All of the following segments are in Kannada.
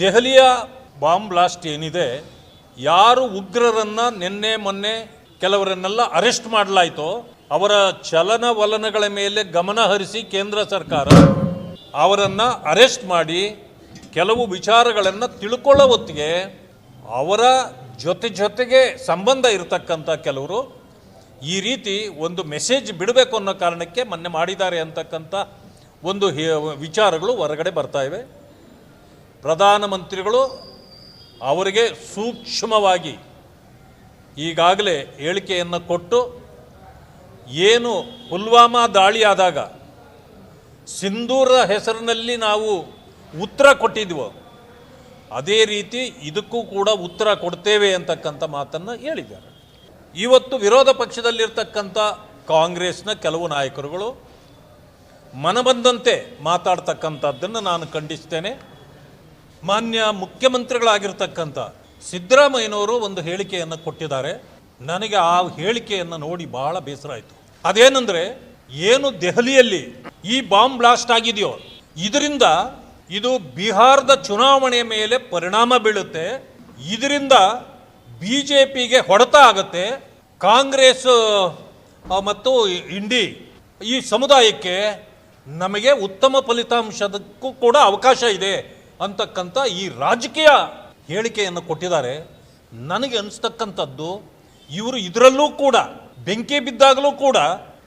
ದೆಹಲಿಯ ಬಾಂಬ್ ಬ್ಲಾಸ್ಟ್ ಏನಿದೆ, ಯಾರು ಉಗ್ರರನ್ನು ನಿನ್ನೆ ಮೊನ್ನೆ ಕೆಲವರನ್ನೆಲ್ಲ ಅರೆಸ್ಟ್ ಮಾಡಲಾಯಿತೋ, ಅವರ ಚಲನವಲನಗಳ ಮೇಲೆ ಗಮನ ಹರಿಸಿ ಕೇಂದ್ರ ಸರ್ಕಾರ ಅವರನ್ನು ಅರೆಸ್ಟ್ ಮಾಡಿ ಕೆಲವು ವಿಚಾರಗಳನ್ನು ತಿಳ್ಕೊಳ್ಳೋ ಹೊತ್ತಿಗೆ ಅವರ ಜೊತೆ ಜೊತೆಗೆ ಸಂಬಂಧ ಇರತಕ್ಕಂಥ ಕೆಲವರು ಈ ರೀತಿ ಒಂದು ಮೆಸೇಜ್ ಬಿಡಬೇಕು ಅನ್ನೋ ಕಾರಣಕ್ಕೆ ಮೊನ್ನೆ ಮಾಡಿದ್ದಾರೆ ಅಂತಕ್ಕಂಥ ಒಂದು ವಿಚಾರಗಳು ಹೊರಗಡೆ ಬರ್ತಾ ಇವೆ. ಪ್ರಧಾನಮಂತ್ರಿಗಳು ಅವರಿಗೆ ಸೂಕ್ಷ್ಮವಾಗಿ ಈಗಾಗಲೇ ಹೇಳಿಕೆಯನ್ನು ಕೊಟ್ಟು ಏನು ಪುಲ್ವಾಮಾ ದಾಳಿಯಾದಾಗ ಸಿಂಧೂರ ಹೆಸರಿನಲ್ಲಿ ನಾವು ಉತ್ತರ ಕೊಟ್ಟಿದ್ವು, ಅದೇ ರೀತಿ ಇದಕ್ಕೂ ಕೂಡ ಉತ್ತರ ಕೊಡ್ತೇವೆ ಅಂತಕ್ಕಂಥ ಮಾತನ್ನು ಹೇಳಿದ್ದಾರೆ. ಇವತ್ತು ವಿರೋಧ ಪಕ್ಷದಲ್ಲಿರ್ತಕ್ಕಂಥ ಕಾಂಗ್ರೆಸ್ನ ಕೆಲವು ನಾಯಕರುಗಳು ಮನಬಂದಂತೆ ಮಾತಾಡ್ತಕ್ಕಂಥದ್ದನ್ನು ನಾನು ಖಂಡಿಸ್ತೇನೆ. ಮಾನ್ಯ ಮುಖ್ಯಮಂತ್ರಿಗಳಾಗಿರ್ತಕ್ಕಂಥ ಸಿದ್ದರಾಮಯ್ಯನವರು ಒಂದು ಹೇಳಿಕೆಯನ್ನು ಕೊಟ್ಟಿದ್ದಾರೆ. ನನಗೆ ಆ ಹೇಳಿಕೆಯನ್ನು ನೋಡಿ ಬಹಳ ಬೇಸರ ಆಯಿತು. ಅದೇನೆಂದರೆ, ಏನು ದೆಹಲಿಯಲ್ಲಿ ಈ ಬಾಂಬ್ ಬ್ಲಾಸ್ಟ್ ಆಗಿದೆಯೋ, ಇದರಿಂದ ಇದು ಬಿಹಾರದ ಚುನಾವಣೆಯ ಮೇಲೆ ಪರಿಣಾಮ ಬೀಳುತ್ತೆ. ಇದರಿಂದ ಬಿ ಜೆ ಪಿಗೆ ಹೊಡೆತ ಆಗುತ್ತೆ. ಕಾಂಗ್ರೆಸ್ ಮತ್ತು ಇಂಡಿ ಈ ಸಮುದಾಯಕ್ಕೆ ನಮಗೆ ಉತ್ತಮ ಫಲಿತಾಂಶದಕ್ಕೂ ಕೂಡ ಅವಕಾಶ ಇದೆ. ಅಂತಕ್ಕಂಥ ಈ ರಾಜಕೀಯ ಹೇಳಿಕೆಯನ್ನು ಕೊಟ್ಟಿದ್ದಾರೆ. ನನಗೆ ಅನಿಸ್ತಕ್ಕಂಥದ್ದು ಇವರು ಇದರಲ್ಲೂ ಕೂಡ, ಬೆಂಕಿ ಬಿದ್ದಾಗಲೂ ಕೂಡ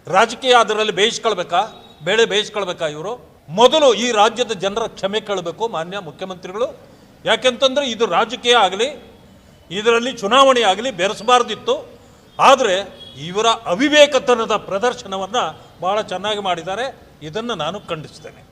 ರಾಜಕೀಯ ಅದರಲ್ಲಿ ಬೇಯಿಸ್ಕೊಳ್ಬೇಕಾ ಬೇಳೆ ಬೇಯಿಸ್ಕೊಳ್ಬೇಕಾ ಇವರು? ಮೊದಲು ಈ ರಾಜ್ಯದ ಜನರ ಕ್ಷಮೆ ಕೇಳಬೇಕು ಮಾನ್ಯ ಮುಖ್ಯಮಂತ್ರಿಗಳು. ಯಾಕೆಂತಂದ್ರೆ ಇದು ರಾಜಕೀಯ ಆಗಲಿ, ಇದರಲ್ಲಿ ಚುನಾವಣೆ ಆಗಲಿ ಬೆರೆಸಬಾರ್ದಿತ್ತು. ಆದರೆ ಇವರ ಅವಿವೇಕತನದ ಪ್ರದರ್ಶನವನ್ನು ಭಾಳ ಚೆನ್ನಾಗಿ ಮಾಡಿದ್ದಾರೆ. ಇದನ್ನು ನಾನು ಖಂಡಿಸ್ತೇನೆ.